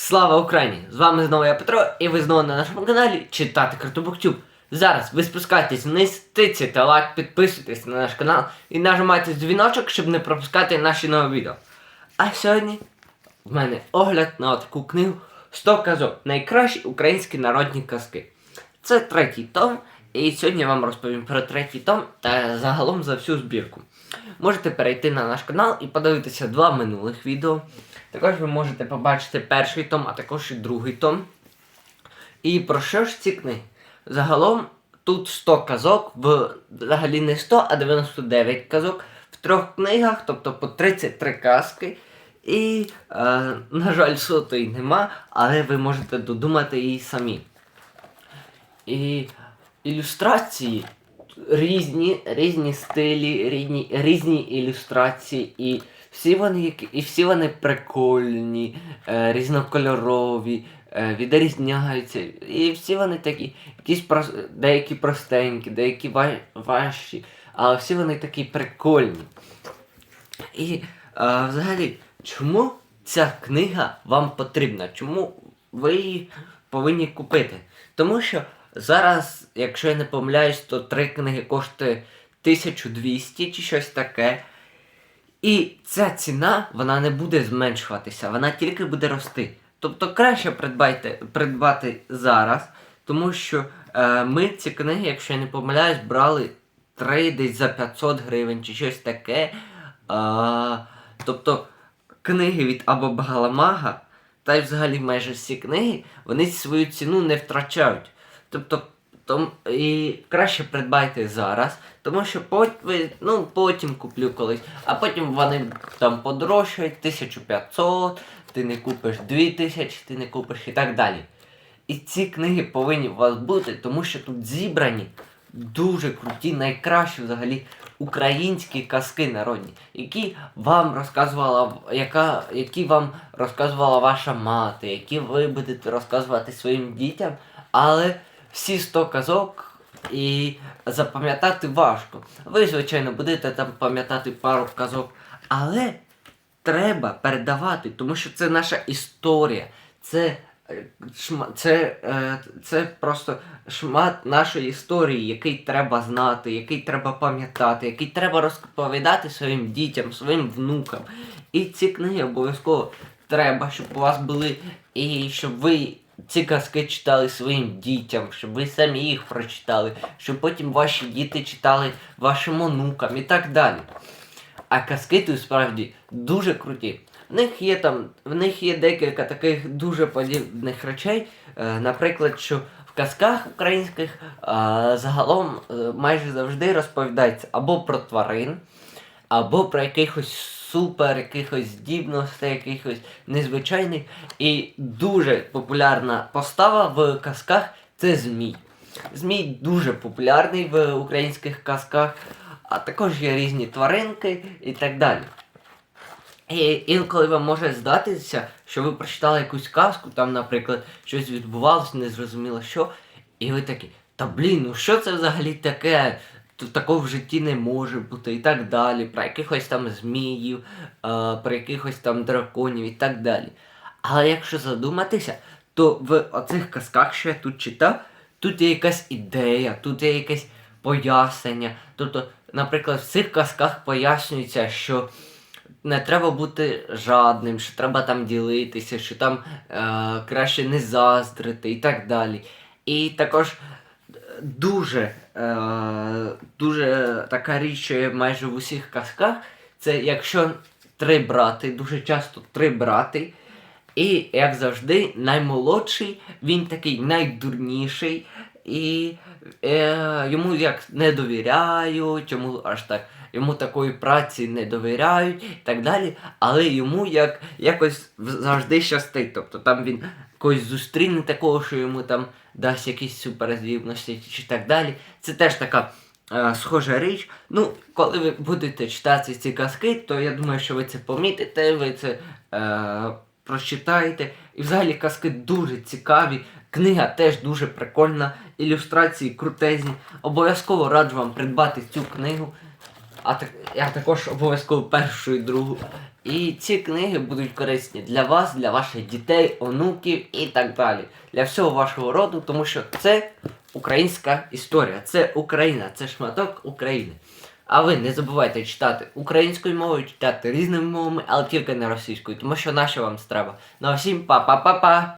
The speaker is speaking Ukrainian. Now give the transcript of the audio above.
Слава Україні! З вами знову я Петро, і ви знову на нашому каналі Читати Картубоктюб. Зараз ви спускайтесь вниз, тицяйте лайк, підписуйтесь на наш канал і нажимайте дзвіночок, щоб не пропускати наші нові відео. А сьогодні в мене огляд на таку книгу 100 казок. Найкращі українські народні казки. Це третій том, і сьогодні я вам розповім про третій том та загалом за всю збірку. Можете перейти на наш канал і подивитися два минулих відео. Також ви можете побачити перший том, а також і другий том. І про що ж ці книги? Загалом тут 100 казок, взагалі не 100, а 99 казок в трьох книгах, тобто по 33 казки. І, е, на жаль, сотої нема, але ви можете додумати її самі. І ілюстрації різні, різні стилі, різні, різні ілюстрації, і всі вони, і всі вони прикольні, е, різнокольорові, е, відрізняються. І всі вони такі, якісь деякі простенькі, деякі ва- важчі, але всі вони такі прикольні. І е, взагалі, чому ця книга вам потрібна? Чому ви її повинні купити? Тому що зараз, якщо я не помиляюсь, то три книги коштує 1200 чи щось таке. І ця ціна вона не буде зменшуватися, вона тільки буде рости. Тобто краще придбайте, придбати зараз, тому що е, ми ці книги, якщо я не помиляюсь, брали 3 десь за 500 гривень чи щось таке. А, тобто книги від або Багаламага, та й взагалі майже всі книги, вони свою ціну не втрачають. Тобто том, і краще придбайте зараз, тому що пот, ну, потім куплю колись, а потім вони там подорожчають 1500, ти не купиш 2000, ти не купиш і так далі. І ці книги повинні у вас бути, тому що тут зібрані дуже круті, найкращі взагалі українські казки народні, які вам розказувала, яка, які вам розказувала ваша мати, які ви будете розказувати своїм дітям, але всі 100 казок і запам'ятати важко. Ви, звичайно, будете там пам'ятати пару казок, але треба передавати, тому що це наша історія. Це, е, це, е, це просто шмат нашої історії, який треба знати, який треба пам'ятати, який треба розповідати своїм дітям, своїм внукам. І ці книги обов'язково треба, щоб у вас були, і щоб ви ці казки читали своїм дітям, щоб ви самі їх прочитали, щоб потім ваші діти читали вашим онукам і так далі. А казки тут справді дуже круті. В них є там, в них є декілька таких дуже подібних речей. Е, наприклад, що в казках українських е, загалом е, майже завжди розповідається або про тварин, або про якихось супер, якихось здібностей, якихось незвичайних. І дуже популярна постава в казках це Змій. Змій дуже популярний в українських казках, а також є різні тваринки і так далі. І інколи вам може здатися, що ви прочитали якусь казку, там, наприклад, щось відбувалося, незрозуміло що, і ви такі, та блін, ну що це взагалі таке? Такого в житті не може бути і так далі, про якихось там зміїв, е, про якихось там драконів і так далі. Але якщо задуматися, то в оцих казках, що я тут читав, тут є якась ідея, тут є якесь пояснення. Тобто, наприклад, в цих казках пояснюється, що не треба бути жадним, що треба там ділитися, що там е, краще не заздрити і так далі. І також е, дуже, е, дуже така річ, майже в усіх казках, це якщо три брати, дуже часто три брати, і, як завжди, наймолодший, він такий найдурніший, і е, йому як не довіряють, йому аж так, йому такої праці не довіряють і так далі, але йому як якось завжди щастить. Тобто там він когось зустріне такого, що йому там дасть якісь суперздібності чи так далі. Це теж така схожа річ. Ну, коли ви будете читати ці казки, то я думаю, що ви це помітите, ви це е, прочитаєте. І взагалі казки дуже цікаві. Книга теж дуже прикольна, ілюстрації крутезні. Обов'язково раджу вам придбати цю книгу. А так, я також обов'язково першу і другу. І ці книги будуть корисні для вас, для ваших дітей, онуків і так далі. Для всього вашого роду, тому що це українська історія, це Україна, це шматок України. А ви не забувайте читати українською мовою, читати різними мовами, але тільки не російською, тому що наша вам треба. Ну а всім па-па-па-па!